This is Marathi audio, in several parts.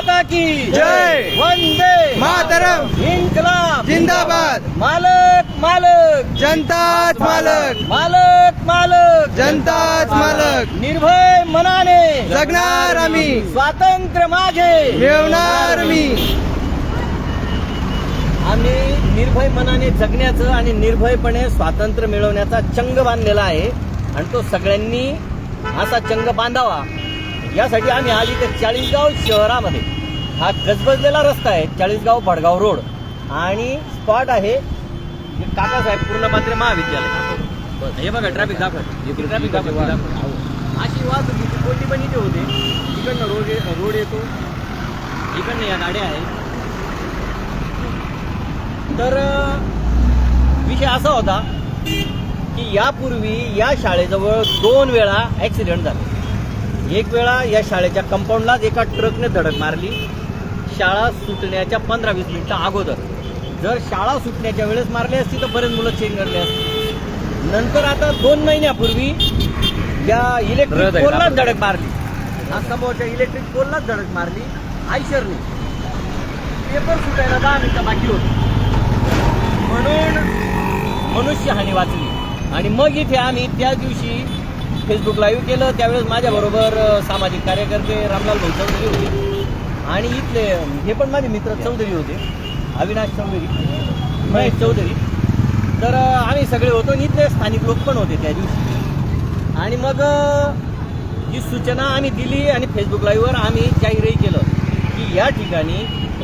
माता की जय. वंदे मातरम। इन्कलाब जिंदाबाद। मालक मालक। जनताच मालक। मालक मालक। जनताच मालक। निर्भय मनाने। जगणार आम्ही। स्वातंत्र्य माझे मिळवणार मी आम्ही निर्भय मनाने जगण्याचं आणि निर्भयपणे स्वातंत्र्य मिळवण्याचा चंग बांधलेला आहे. आणि तो सगळ्यांनी असा चंग बांधावा. यासाठी आम्ही आज इथे चाळीसगाव शहरामध्ये. हा गजबजलेला रस्ता आहे चाळीसगाव भडगाव रोड. आणि स्पॉट आहे काकासाहेब पूर्णपात्रे महाविद्यालय. हे बघा ट्रॅफिक दाखव. ट्रॅफिक दाखव. अशी वाहतुकीची कोणती पण इथे होते. इकडनं रोड रोड येतो. इकडनं या गाड्या आहेत. तर विषय असा होता की यापूर्वी या शाळेजवळ दोन वेळा ॲक्सिडेंट झाले. एक वेळा या शाळेच्या कंपाऊंडलाच एका ट्रकने धडक मारली. शाळा सुटण्याच्या पंधरा वीस मिनिटं अगोदर. जर शाळा सुटण्याच्या वेळेस मारली असती तर बरेच मुलं चेंज करले असते. नंतर आता दोन महिन्यापूर्वी या इलेक्ट्रिक पोललाच धडक मारली. हा समोरच्या इलेक्ट्रिक पोललाच धडक मारली. आयशरने. पेपर सुटायला दहा मिनिटं बाकी होती. म्हणून मनुष्यहानी वाचली. आणि मग इथे आम्ही त्या दिवशी फेसबुक लाईव्ह केलं त्यावेळेस माझ्याबरोबर सामाजिक कार्यकर्ते रामलाल भाऊ चौधरी होते. आणि इथले हे पण माझे मित्र चौधरी होते. अविनाश चौधरी महेश चौधरी. तर आम्ही सगळे होतो आणि इथले स्थानिक लोक पण होते त्या दिवशी. आणि मग जी सूचना आम्ही दिली आणि फेसबुक लाईव्हवर आम्ही जाहीरही केलं की या ठिकाणी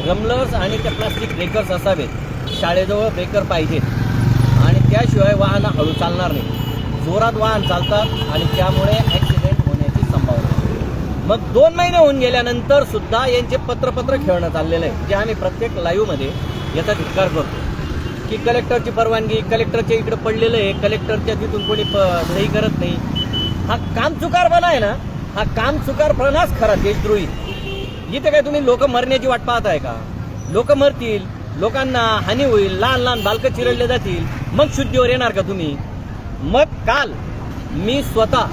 रमलर्स आणि त्या प्लास्टिक ब्रेकर्स असावेत. शाळेजवळ ब्रेकर पाहिजेत. आणि त्याशिवाय वाहनं हळू चालणार नाही जोरात वाहन चालतात आणि त्यामुळे ॲक्सिडेंट होण्याची संभावना मग दोन महिने होऊन गेल्यानंतर सुद्धा यांचे पत्रपत्र खेळणं चाललेलं आहे जे आम्ही प्रत्येक लाईव्हमध्ये याचा धिक्कार करतो. की कलेक्टरची परवानगी कलेक्टरच्या इकडे पडलेलं आहे कलेक्टरच्या तिथून कोणी प- सही करत नाही. हा काम चुकारपणा आहे ना हा काम चुकारपणाच खरा देशद्रोही. इथे काय तुम्ही लोक मरण्याची वाट पाहत आहे का? लोक मरतील लोकांना हानी होईल लहान लहान बालकं चिरडले जातील मग शुद्धीवर येणार का तुम्ही? मग काल मी स्वतः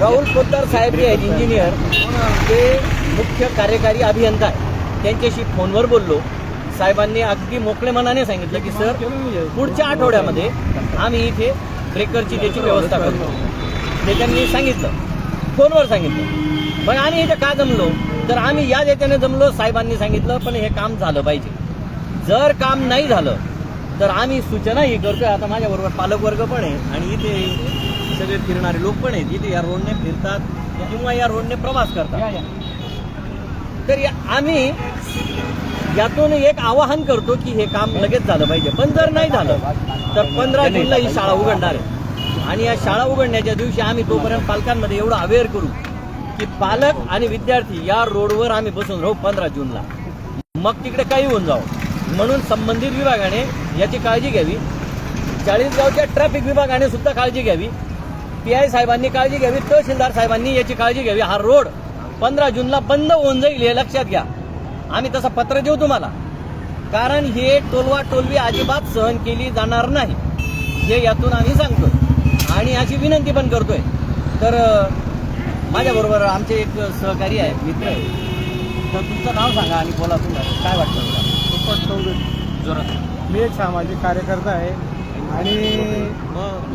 राहुल पोद्दार साहेब जे आहेत इंजिनियर ते मुख्य कार्यकारी अभियंता आहे त्यांच्याशी फोनवर बोललो. साहेबांनी अगदी मोकळे मनाने सांगितलं की सर पुढच्या आठवड्यामध्ये आम्ही इथे ब्रेकरची त्याची व्यवस्था करतो ते त्यांनी सांगितलं. फोनवर सांगितलं. पण आम्ही इथे का जमलो? तर आम्ही या याच्याने जमलो साहेबांनी सांगितलं पण हे काम झालं पाहिजे. जर काम नाही झालं तर आम्ही सूचनाही करतोय. आता माझ्याबरोबर पालकवर्ग पण आहे आणि इथे सगळे फिरणारे लोक पण आहेत. इथे या रोडने फिरतात किंवा या रोडने प्रवास करतात. तर या- आम्ही यातून एक आवाहन करतो की हे काम लगेच झालं पाहिजे. पण जर नाही झालं तर पंधरा जूनला ही शाळा उघडणार आहे. आणि या शाळा उघडण्याच्या दिवशी आम्ही तोपर्यंत पालकांमध्ये एवढं अवेअर करू की पालक आणि विद्यार्थी या रोडवर आम्ही बसून राहू पंधरा जूनला. मग तिकडे काही होऊन जाऊ म्हणून संबंधित विभागाने याची काळजी घ्यावी. चाळीसगावच्या ट्रॅफिक विभागाने सुद्धा काळजी घ्यावी. पी आय साहेबांनी काळजी घ्यावी तहसीलदार साहेबांनी याची काळजी घ्यावी. हा रोड पंधरा जूनला बंद होऊन जाईल हे लक्षात घ्या. आम्ही तसं पत्र देऊ तुम्हाला. कारण हे टोलवा टोलवी अजिबात सहन केली जाणार नाही. हे यातून आम्ही सांगतोय. आणि अशी विनंती पण करतोय. तर माझ्याबरोबर आमचे एक सहकारी आहे मित्र आहे तर तुमचं नाव सांगा आणि बोला तुम्हाला काय वाटतं? जोरात. मी एक सामाजिक कार्यकर्ता आहे आणि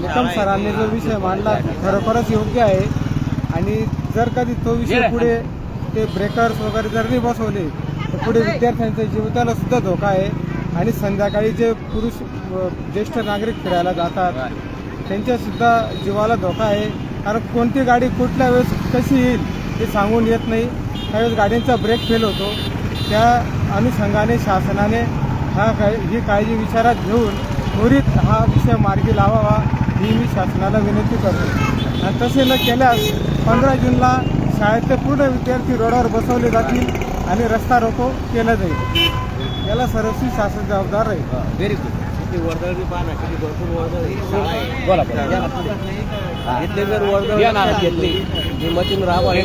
निकम सरांनी जो विषय मांडला खरोखरच योग्य आहे. आणि जर कधी तो विषय पुढे ते ब्रेकर्स वगैरे जर नाही बसवले तर पुढे विद्यार्थ्यांच्या जीविताला सुद्धा धोका आहे. आणि संध्याकाळी जे पुरुष ज्येष्ठ नागरिक फिरायला जातात त्यांच्या सुद्धा जीवाला धोका आहे. कारण कोणती गाडी कुठल्या वेळेस कशी येईल हे सांगून येत नाही. त्यावेळेस गाडींचा ब्रेक फेल होतो. त्या अनुषंगाने शासनाने हा काय ही काळजी विचारात घेऊन त्वरित हा विषय मार्गी लावावा ही मी शासनाला विनंती करतो. आणि तसे न केल्यास पंधरा जूनला शाळेतले पूर्ण विद्यार्थी रोडावर बसवले जातील आणि रस्ता रोको केला जाईल. याला सर्वस्वी शासन जबाबदार राहील व्हेरी गुड किती वर्दळ बी पाहा ना किती भरपूर वर्दळ ही. बोला. इथले जर वर्दळ घेतली मी मचिन राव आहे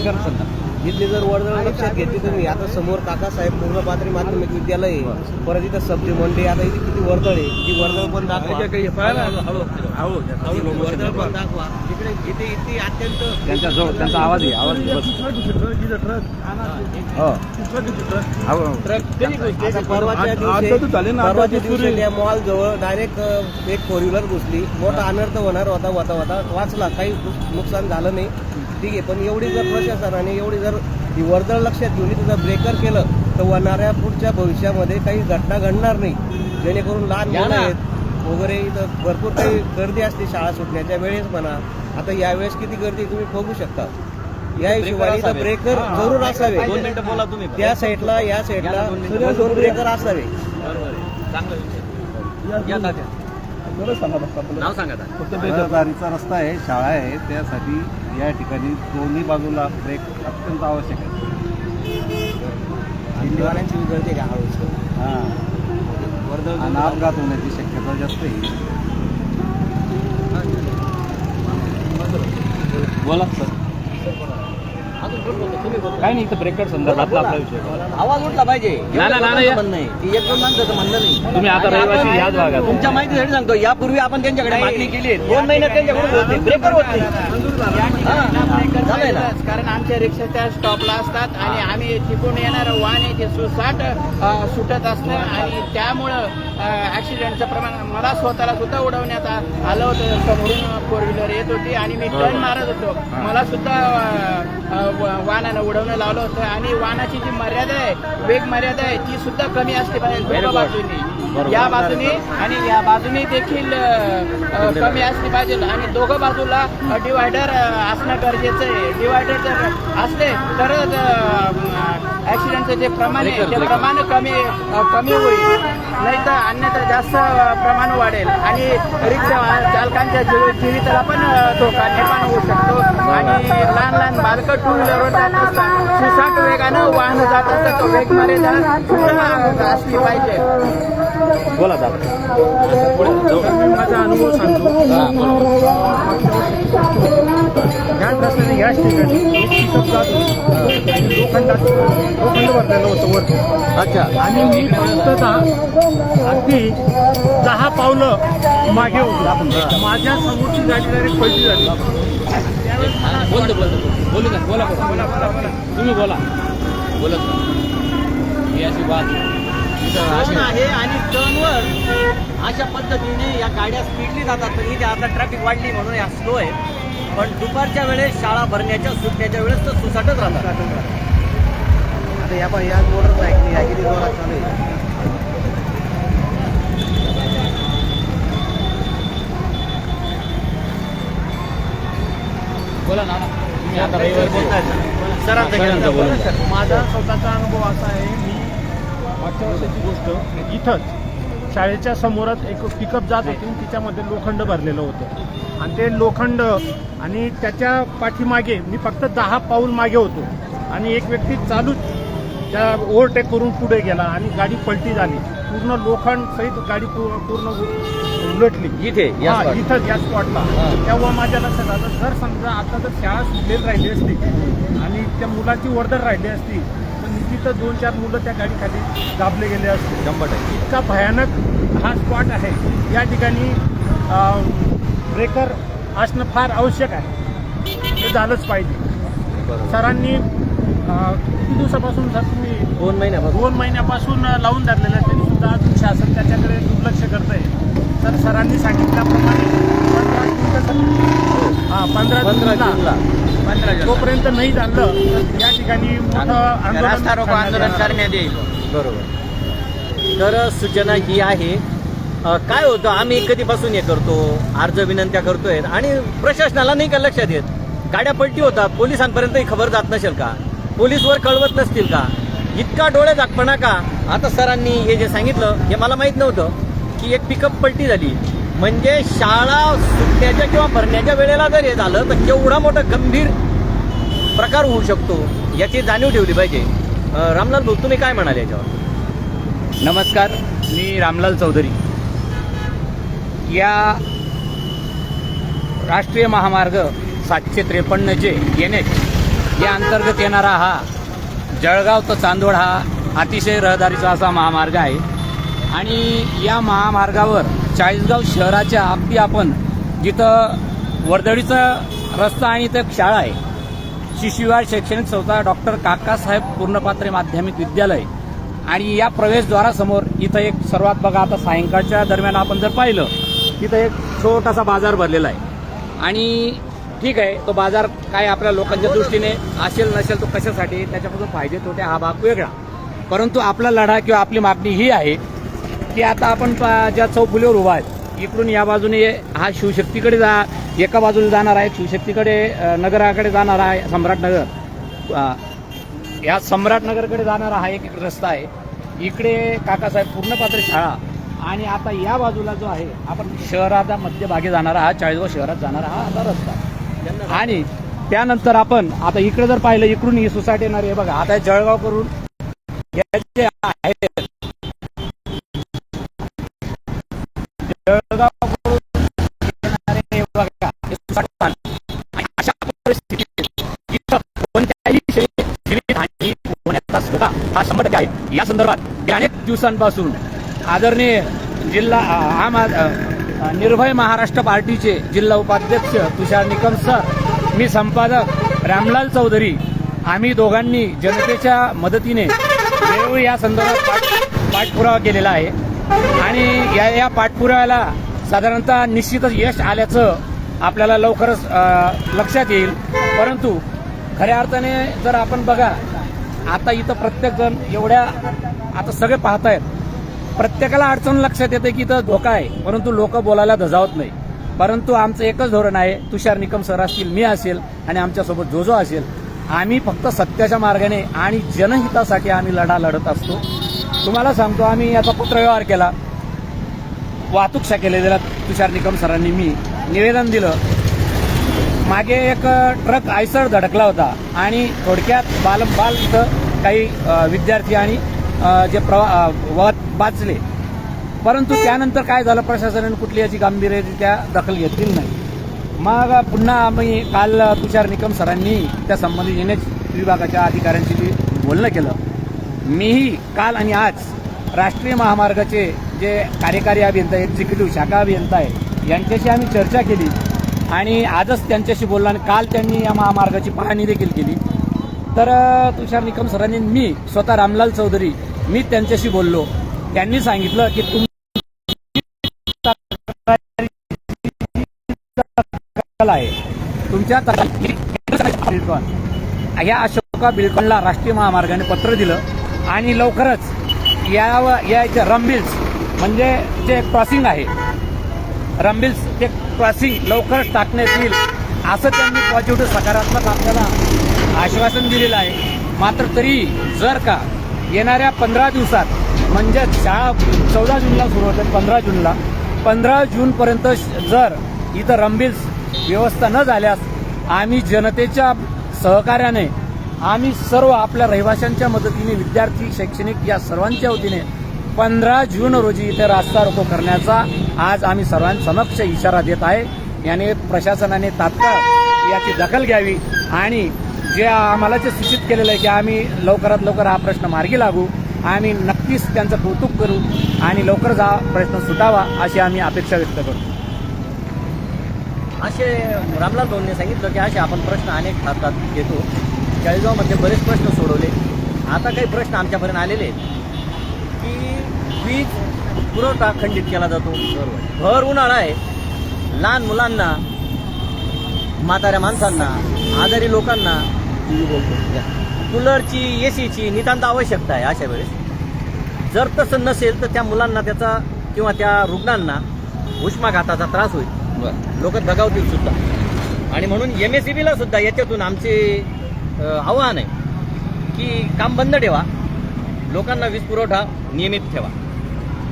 इथली जर वर्दळ लक्षात घेतली तुम्ही आता समोर काकासाहेब पूर्णपात्री माध्यमिक विद्यालय आहे. परत इथं सब्जी मंडी आता इथे किती वर्दळ आहे? ती वर्दळ पण दाखवा. ती वर्दळ पण दाखवा. इकडे इथे इथे अत्यंत त्यांच्या जवळ त्यांचा आवाज आहे आवाज आता परवाच्या दिवशी परवाच्या दिवशी त्या मॉल जवळ डायरेक्ट एक फोर व्हीलर घुसली. मोठा अनर्थ होणार होता होता होता वाचला काही नुकसान झालं नाही. ठीक आहे पण एवढी जर प्रशासनाने एवढी जर ही वर्दळ लक्षात घेऊन जर ब्रेकर केलं तर होणाऱ्या पुढच्या भविष्यामध्ये काही घटना घडणार नाही. जेणेकरून लहान मुलं. आहेत वगैरे इथं भरपूर काही गर्दी असते शाळा सुटण्याच्या वेळेस म्हणा. आता यावेळेस किती गर्दी तुम्ही बघू शकता. या हिशोबाने इथं. ब्रेकर जरूर असावे. दोन मिनिटं बोला तुम्ही. त्या साईडला या साईडला दोन ब्रेकर असावे. नाव सांगा. फक्त बेदरकारीचा रस्ता आहे शाळा आहे त्यासाठी या ठिकाणी दोन्ही बाजूला ब्रेक अत्यंत आवश्यक आहे. दिंडीवाल्यांची बी गर्दी आहे का हळूच हां. वर्दळ आणि अपघात होण्याची शक्यता जास्त आहे. बोला सर काय नाही इथं ब्रेकर संदर्भातला आपला विषय. आवाज उठला पाहिजे. ना, ना, ना, या. म्हणणं नाही ती एक दोन माणसाचं म्हणणं नाही. तुम्ही आता रहिवासी याच भागात. तुमच्या माहितीसाठी सांगतो यापूर्वी आपण त्यांच्याकडे मागणी केली आहे. दोन महिन्यात त्यांच्याकडून होत. नाही. ब्रेकर होत. नाही हा, झालंय ना. कारण आमच्या रिक्षा त्या स्टॉपला असतात आणि आम्ही तिकडून येणारं वाहन आहे ते सुसाट अ, सुटत असतं आणि त्यामुळं ऍक्सिडेंटचं प्रमाण मला स्वतःला सुद्धा उडवण्यात आ- आलं होतं. समोरून फोर व्हीलर येत होती आणि मी टर्न मारत होतो. मला सुद्धा अ, अ, व- वाहनानं उडवणं लावलं होतं आणि वाहनाची जी मर्यादा आहे वेग मर्यादा आहे ती सुद्धा कमी असते पाहिजे दोघं बाजूनी या बाजूने आणि या बाजूने देखील कमी असली पाहिजे आणि दोघं बाजूला डिवायडर असणं गरजेचं आहे. डिवायडर जर असले तरच ऍक्सिडेंटचं जे प्रमाण आहे ते प्रमाण कमी कमी होईल. नाही तर अन्यथा जास्त प्रमाण वाढेल. आणि रिक्षा चालकांच्या जीव जीविताला पण धोका निर्माण होऊ शकतो. आणि लहान लहान बालकं टू व्हीलरवर जात असतात. सुसाट वेगानं वाहन जात असतात. तो वेग मर्यादा असली पाहिजे. बोला दादा. माझा अनुभव सांगतो. ह्या रस्त्याने याच ठिकाणी एक पिकअप जात होती. आणि लोखंडात लोखंड भरलेलं होतं वरती अच्छा. आणि मी फक्त अगदी दहा पावलं मागे होतो. माझ्या समोरची गाडी डायरेक्ट पलटी झाली. बोलतो बोलतो बोलू का? बोला बोला तुम्ही बोला. बोलत ही अशी बात टर्न आहे आणि टर्नवर अशा पद्धतीने या गाड्या स्पीडली जातात. तर इथे आता ट्रॅफिक वाढली म्हणून या स्लो आहे. पण दुपारच्या वेळेस शाळा भरण्याच्या सुटण्याच्या वेळेस तर सुसाटच राहतात आता या पण या मोटर ऐकली या किती जोरात चालू आहे. बोला ना तुम्ही आता रविवारी बोलताय. सरांचं. माझा स्वतःचा अनुभव असा आहे मी मागच्या वर्षाची गोष्ट इथंच शाळेच्या समोरच एक पिकअप जात होती आणि तिच्यामध्ये लोखंड भरलेलं होतं. आणि ते लोखंड आणि त्याच्या पाठीमागे मी फक्त दहा पाऊल मागे होतो. आणि एक व्यक्ती चालूच त्या ओव्हरटेक करून पुढे गेला आणि गाडी पलटी झाली. पूर्ण लोखंड सहित गाडी पूर्ण उलटली. इथे हा. इथंच या स्पॉटला. तेव्हा माझ्या लक्षात आलं जर समजा आता जर शाळा सुटलेली राहिली असती आणि त्या मुलाची वर्दळ राहिली असती तर निश्चितच दोन चार मुलं त्या गाडीखाली दाबले गेले असते. इतका भयानक हा स्पॉट आहे. या ठिकाणी ब्रेकर असणं फार आवश्यक आहे. ते झालंच पाहिजे. सरांनी किती दिवसापासून सर तुम्ही दोन महिन्यापासून. दोन महिन्यापासून लावून धरलेलं आहे तरी सुद्धा अजून शासन त्याच्याकडे दुर्लक्ष करत आहे तर सरांनी सांगितल्याप्रमाणे पंधरा हा पंधरा पंधरा पंधरा तोपर्यंत नाही झालं तर या ठिकाणी मोठं आंदोलन करण्यात येईल. बरोबर. तर सूचना ही आहे काय होतं? आम्ही कधीपासून हे करतो? अर्ज विनंत्या करतोय. आणि प्रशासनाला नाही का लक्षात येत? गाड्या पलटी होतात. पोलिसांपर्यंत ही खबर जात नसेल का? पोलीसवर कळवत नसतील का? इतका डोळे दाखपणा का? आता सरांनी हे जे सांगितलं हे मला माहीत नव्हतं की एक पिकअप पलटी झाली. म्हणजे शाळा सुटण्याच्या किंवा भरण्याच्या वेळेला जर हे झालं तर केवढा मोठा गंभीर प्रकार होऊ शकतो? याची जाणीव ठेवली पाहिजे. रामलाल भाऊ तुम्ही काय म्हणाले याच्यावर? नमस्कार. मी रामलाल चौधरी. या राष्ट्रीय महामार्ग सातशे त्रेपन्न जे एन एच या अंतर्गत येणारा हा जळगाव तर चांदोड हा अतिशय रहदारीचा असा महामार्ग आहे. आणि या महामार्गावर चाळीसगाव शहराच्या अगदी आपण जिथं वर्दळीचा रस्ता आणि इथं एक शाळा आहे. शिशुविहार शैक्षणिक संस्था डॉक्टर काकासाहेब पूर्णपात्रे माध्यमिक विद्यालय. आणि या प्रवेशद्वारासमोर इथं एक सर्वात बघा आता सायंकाळच्या दरम्यान आपण जर पाहिलं तिथं एक छोटासा बाजार भरलेला आहे. आणि ठीक आहे तो बाजार काय आपल्या लोकांच्या दृष्टीने असेल नसेल तो कशासाठी त्याच्यापासून फायदे तोटे हा भाग वेगळा. परंतु आपला लढा किंवा आपली मागणी ही आहे की आता आपण पा- ज्या चौफुलीवर उभा आहेत इकडून या बाजूने हा शिवशक्तीकडे जा एका बाजूला जाणार आहे शिवशक्तीकडे नगराकडे जाणार आहे सम्राटनगर या सम्राटनगरकडे जाणारा हा एक रस्ता आहे. इकडे काकासाहेब पूर्णपात्र शाळा आणि आता या बाजूला जो आहे आपण शहराच्या मध्यभागी जाणारा हा चाळीसगाव शहरात जाणारा हा आता रस्ता. आणि त्यानंतर आपण आता इकडे जर पाहिलं इकडून ही सोसायटी येणार आहे. बघा आता जळगाव करून जळगाव कोणत्याही हा शंभर टक्के आहे. या संदर्भात अनेक दिवसांपासून आदरणीय जिल्हा आम निर्भय महाराष्ट्र पार्टीचे जिल्हा उपाध्यक्ष तुषार निकम सर मी संपादक रामलाल चौधरी आम्ही दोघांनी जनतेच्या मदतीने वेळोवेळी या संदर्भात पाठ पाठपुरावा केलेला आहे. आणि या या पाठपुराव्याला साधारणतः निश्चितच यश आल्याचं आपल्याला लवकरच लक्षात येईल. परंतु खऱ्या अर्थाने जर आपण बघा आता इथं प्रत्येकजण एवढ्या आता सगळे पाहतायत. प्रत्येकाला अडचण लक्षात येते की इथं धोका आहे. परंतु लोक बोलायला धजावत नाही. परंतु आमचं एकच धोरण आहे तुषार निकम सर असतील मी असेल आणि आमच्यासोबत जो जो असेल आम्ही फक्त सत्याच्या मार्गाने आणि जनहितासाठी आम्ही लढा लढत असतो. तुम्हाला सांगतो आम्ही याचा पत्रव्यवहार केला. वाहतूक शाखेला दिला तुषार निकम सरांनी मी निवेदन दिलं. मागे एक ट्रक आयसर धडकला होता आणि थोडक्यात बालम बाल इथं काही विद्यार्थी आणि जे प्रवा वाचले. परंतु त्यानंतर काय झालं? प्रशासनाने कुठली याची गांभीर्यरित्या दखल घेतली नाही. मग पुन्हा आम्ही काल तुषार निकम सरांनी त्या संबंधित एन एच विभागाच्या अधिकाऱ्यांशी बोलणं केलं मीही काल आणि आज राष्ट्रीय महामार्गाचे जे कार्यकारी अभियंता एक्झिक्युटिव्ह शाखा अभियंता आहे यांच्याशी आम्ही चर्चा केली आणि आजच त्यांच्याशी बोललो आणि काल त्यांनी या महामार्गाची पाहणी देखील केली. तर तुषार निकम सरांनी मी स्वतः रामलाल चौधरी मी त्यांच्याशी बोललो. त्यांनी सांगितलं की तुम आहे. तुमच्या या अशोका बिल्डकॉनला राष्ट्रीय महामार्गाने पत्र दिलं आणि लवकरच या याच्या रंबिल्स म्हणजे जे क्रॉसिंग आहे रंबिल्स ते क्रॉसिंग लवकरच टाकण्यात येईल असं त्यांनी पॉझिटिव्ह सकारात्मक आपल्याला आश्वासन दिलेलं आहे. मात्र तरी जर का येणाऱ्या पंधरा दिवसात म्हणजे शाळा चौदा जूनला सुरू होते पंधरा जूनला पंधरा जूनपर्यंत जर इथं रंबिल्स व्यवस्था न झाल्यास आम्ही जनतेच्या सहकार्याने आम्ही सर्व आपल्या रहिवाशांच्या मदतीने विद्यार्थी शैक्षणिक या सर्वांच्या वतीने पंधरा जून रोजी इथे रास्ता रोको करण्याचा आज आम्ही सर्वांसमक्ष इशारा देत आहे. याने प्रशासनाने तात्काळ याची दखल घ्यावी आणि जे आम्हाला जे सूचित केलेलं आहे की आम्ही लवकरात लवकर हा प्रश्न मार्गी लागू. आम्ही नक्कीच त्यांचं कौतुक करू आणि लवकरच हा प्रश्न सुटावा अशी आम्ही अपेक्षा व्यक्त करतो. असे रामलाल भाऊंनी सांगितलं की असे आपण प्रश्न अनेक हातात घेतो. चाळीसगावमध्ये बरेच प्रश्न सोडवले. आता काही प्रश्न आमच्यापर्यंत आलेले आहेत. की वीज पुरवठा खंडित केला जातो. भर उन्हाळा आहे. लहान मुलांना म्हाताऱ्या माणसांना आजारी लोकांना. कूलरची एसीची नितांत आवश्यकता आहे अशा वेळेस. जर तसं नसेल तर त्या मुलांना त्याचा किंवा त्या रुग्णांना उष्माघाताचा त्रास होईल. लोक दगावतील सुद्धा. आणि म्हणून एम एस बीला सुद्धा याच्यातून आमचे आव्हान आहे की काम बंद ठेवा. लोकांना वीज पुरवठा नियमित ठेवा.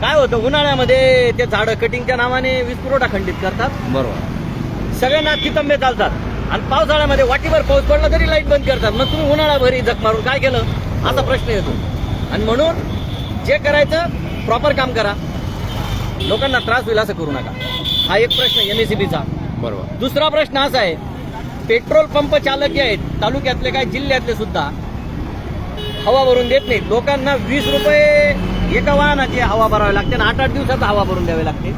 काय होतं उन्हाळ्यामध्ये ते झाडं कटिंगच्या नावाने वीज पुरवठा खंडित करतात. बरोबर. सगळ्यांना तितंबे चालतात? आणि पावसाळ्यामध्ये वाटीभर पाऊस पडला तरी लाइट बंद करतात. मग तुम्ही उन्हाळ्याभर जग मारून काय केलं? असा प्रश्न येतो. आणि म्हणून जे करायचं प्रॉपर काम करा. लोकांना त्रास होईल असं करू नका. हा एक प्रश्न एमएससीबीचा बरोबर. दुसरा प्रश्न असा आहे पेट्रोल पंप चालक जे आहेत तालुक्यातले काय जिल्ह्यातले सुद्धा हवा भरून देत नाहीत. लोकांना वीस रुपये एका वाहनाची हवा भरावी लागते आणि आठ आठ दिवसात हवा भरून द्यावी लागते.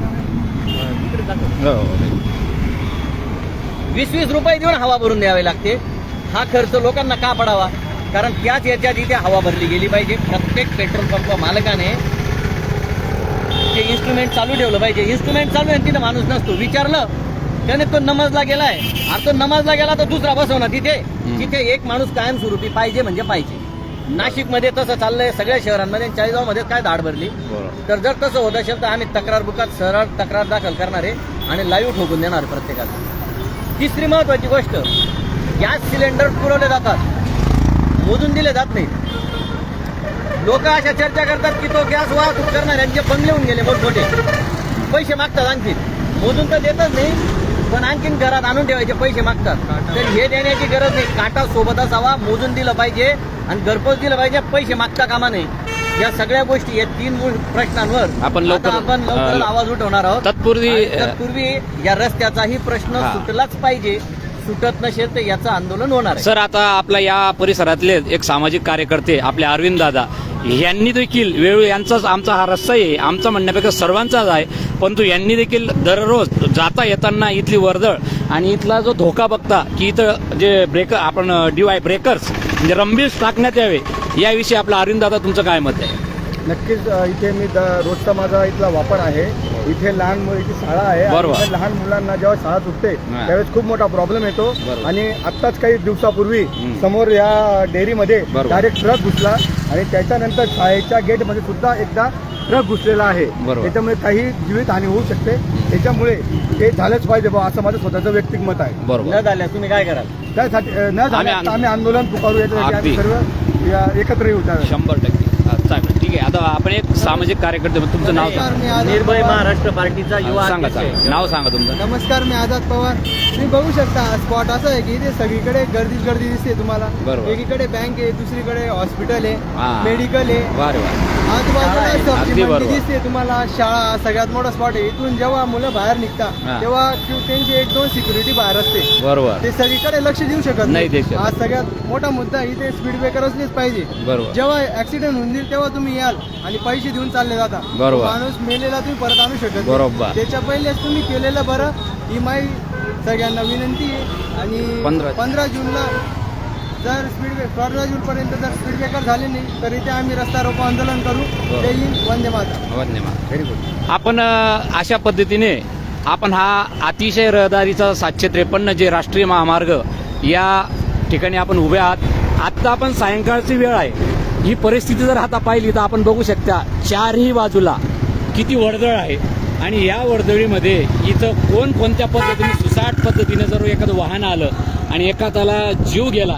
तिकडे दाखव. वीस वीस रुपये देऊन हवा भरून द्यावी लागते. हा खर्च लोकांना का पडावा? कारण त्याच याच्यात इथे हवा भरली गेली पाहिजे. प्रत्येक पेट्रोल पंप मालकाने ते इन्स्ट्रुमेंट चालू ठेवलं पाहिजे. इन्स्ट्रुमेंट चालू आहे तिथे माणूस नसतो. विचारलं त्याने तो नमाजला गेलाय. अरे तो नमाजला गेला तर दुसरा बसवणार तिथे. तिथे एक माणूस कायमस्वरूपी पाहिजे म्हणजे पाहिजे. नाशिकमध्ये तसं चाललंय. सगळ्या शहरांमध्ये चाळीसगावमध्ये काय धाड भरली? तर जर तसं होत असेल तर आम्ही तक्रार बुकात सरळ तक्रार दाखल करणार आहे आणि लाईव्ह ठोकून देणार प्रत्येकाला. तिसरी महत्वाची गोष्ट गॅस सिलेंडर पुरवले जातात. मोजून दिले जात नाही. लोक अशा चर्चा करतात की तो गॅस वाहतूक करणाऱ्यांचे बंगले होऊन गेले मोठमोठे पैसे मागतात आणखी मोजून तर देतच नाही पण आणखीन घरात आणून ठेवायचे पैसे मागतात. तर हे देण्याची गरज नाही. काटा सोबत असावा मोजून दिलं पाहिजे आणि घरपोच दिलं पाहिजे पैसे मागता कामा नाही या सगळ्या गोष्टी या तीन प्रश्नांवर आपण लवकर- आपण लवकर आवाज उठवणार आहोत. तत्पूर्वी तत्पूर्वी या रस्त्याचाही प्रश्न. सुटलाच पाहिजे. सुटत नसेल तर याचं आंदोलन होणार सर आता आपल्या या परिसरातले एक सामाजिक कार्यकर्ते आपले अरविंद दादा यांनी देखील वेळोवेळी यांचाच आमचा हा रस्ता आहे आमचा म्हणण्यापेक्षा सर्वांचाच आहे. परंतु यांनी देखील दररोज जाता येताना इथली वर्दळ आणि इथला जो धोका बघता की इथं जे ब्रेकर आपण डीवाय ब्रेकर्स म्हणजे रंबीस टाकण्यात यावे याविषयी आपला अरविंद दादा तुमचं काय मत आहे? नक्कीच इथे मी द- रोजचा माझा इथला वापर आहे. इथे लहान मुलीची शाळा आहे. लहान मुलांना जेव्हा शाळा सुटते. त्यावेळेस खूप मोठा प्रॉब्लेम येतो. आणि आत्ताच काही दिवसापूर्वी. समोर या डेअरीमध्ये. डायरेक्ट ट्रक घुसला. आणि त्याच्यानंतर शाळेच्या गेटमध्ये सुद्धा एकदा ट्रक घुसलेला आहे. बरोबर. त्याच्यामुळे काही जीवितहानी होऊ शकते. त्याच्यामुळे हे झालंच पाहिजे बा असं माझं स्वतःचं वैयक्तिक मत आहे. बरोबर. न झाल्यास तुम्ही काय कराल? त्यासाठी न झाल्यास आम्ही आंदोलन पुकारू याच्यासाठी आम्ही. सर्व या- एकत्र येऊ त्यावेळेस. शंभर टक्के ठीक आहे आता आपण एक सामाजिक कार्यकर्ते म्हणून तुमचं नाव सांगा मी आझाद निर्भय पवार. महाराष्ट्र पार्टीचा युवा सांगा अध्यक्ष आहे. सांगा नाव सांगा तुमचं नमस्कार मी आझाद पवार तुम्ही बघू शकता स्पॉट असं आहे की इथे सगळीकडे गर्दीच गर्दी दिसते तुम्हाला बरोबर. एकीकडे बँक आहे दुसरीकडे हॉस्पिटल हा. आहे मेडिकल आहे वा रे वा आजूबाजूला शाळा आहे. सब्जी अगदी मंडी बरोबर. दिसते तुम्हाला शाळा सगळ्यात मोठा स्पॉट आहे इथून जेव्हा मुलं बाहेर निघता हा. तेव्हा त्यांची एक दोन सिक्युरिटी बाहेर असते बरोबर ते सगळीकडे लक्ष देऊ शकत नाही देऊ शकत. आज सगळ्यात मोठा मुद्दा इथे स्पीड ब्रेकर असलेच पाहिजे बरोबर जेव्हा ऍक्सिडेंट होऊन जाईल तेव्हा तुम्ही याल आणि पैसे देऊन चालले जाता बरोबर. माणूस मेलेला तुम्ही परत आणू शकत नाही. बरोबर. त्याच्या पहिलेच तुम्ही केलेलं बरं. ही माई सगळ्यांना विनंती आहे. आणि पंधरा- पंधरा जूनला जर स्पीड पंधरा जून पर्यंत जर स्पीड ब्रेकर झाले नाही तर इथे आम्ही रस्ता रोको आंदोलन करू. जय हिंद वंदे माता धन्यवाद आपण अ, अशा पद्धतीने आपण हा अतिशय रहदारीचा सातशे त्रेपन्न जे राष्ट्रीय महामार्ग या ठिकाणी आपण उभे आहात. आत्ता आपण सायंकाळची वेळ आहे. ही परिस्थिती जर आता पाहिली तर आपण बघू शकता चारही बाजूला किती वर्दळ आहे. आणि या वर्दळीमध्ये इथं कोण कोणत्या पद्धतीने सुसाट पद्धतीने जर एखादं वाहन आलं आणि एखाद्याला जीव गेला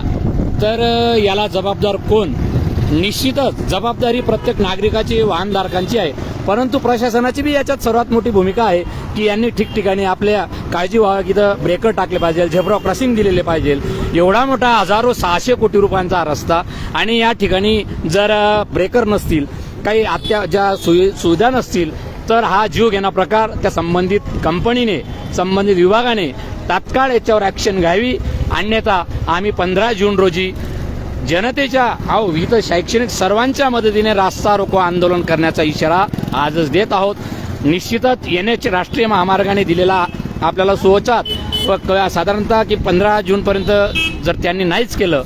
तर याला जबाबदार कोण? निश्चितच जबाबदारी प्रत्येक नागरिकाची वाहनधारकांची आहे. परंतु प्रशासनाची बी याच्यात सर्वात मोठी भूमिका आहे की यांनी ठिकठिकाणी आपल्या काळजी व्हावं की इथं ब्रेकर टाकले पाहिजे झेब्रा क्रॉसिंग दिलेले पाहिजे. एवढा मोठा हजारो सहाशे कोटी रुपयांचा रस्ता आणि या ठिकाणी जर ब्रेकर नसतील काही आत्या ज्या सुविधा नसतील तर हा जीव घेणा प्रकार त्या संबंधित कंपनीने संबंधित विभागाने तात्काळ याच्यावर ऍक्शन घ्यावी. अन्यथा आम्ही पंधरा जून रोजी जनतेच्या अहो इथं शैक्षणिक सर्वांच्या मदतीने रास्ता रोको आंदोलन करण्याचा इशारा आजच देत आहोत. निश्चितच एन एच राष्ट्रीय महामार्गाने दिलेला आपल्याला सुवचात व साधारणतः की पंधरा जूनपर्यंत जर त्यांनी नाहीच केलं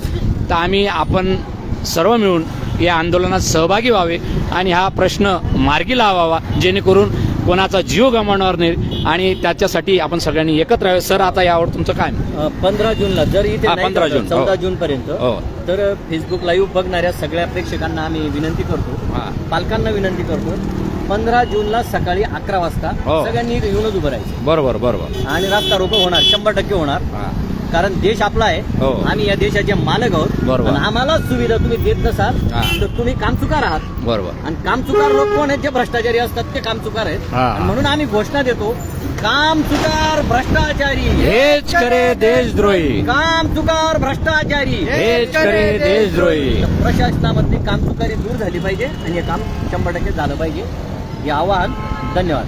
तर आम्ही आपण सर्व मिळून या आंदोलनात सहभागी व्हावे आणि हा प्रश्न मार्गी लावावा जेणेकरून कोणाचा जीव गमावणार नाही आणि त्याच्यासाठी आपण सगळ्यांनी एकत्र सर आता यावर तुमचं काय पंधरा जूनला जर इथे नाही 15 झालं, जून, चौदा हो. जून पर्यंत हो. तर फेसबुक लाईव्ह बघणाऱ्या सगळ्या प्रेक्षकांना आम्ही विनंती करतो. पालकांना विनंती करतो पंधरा जूनला सकाळी अकरा वाजता हो. सगळ्यांनी येऊनच उभं राहायचं. बरोबर बरोबर. आणि रास्ता रोको होणार शंभर टक्के होणार. कारण देश आपला आहे. हो. आम्ही या देशाचे मालक आहोत. बरोबर. आम्हाला सुविधा तुम्ही देत नसाल हा. तर तुम्ही कामचुकार आहात. बरोबर. आणि कामचुकार लोक कोण आहेत? जे भ्रष्टाचारी असतात ते कामचुकार आहेत. हा. आणि म्हणून आम्ही घोषणा देतो कामचुकार भ्रष्टाचारी. हेच करे देशद्रोही. कामचुकार भ्रष्टाचारी. हेच करे देशद्रोही. प्रशासनामधली कामचुकारी दूर झाली पाहिजे आणि हे काम शंभर टक्के झालं पाहिजे. हे आवाहन धन्यवाद.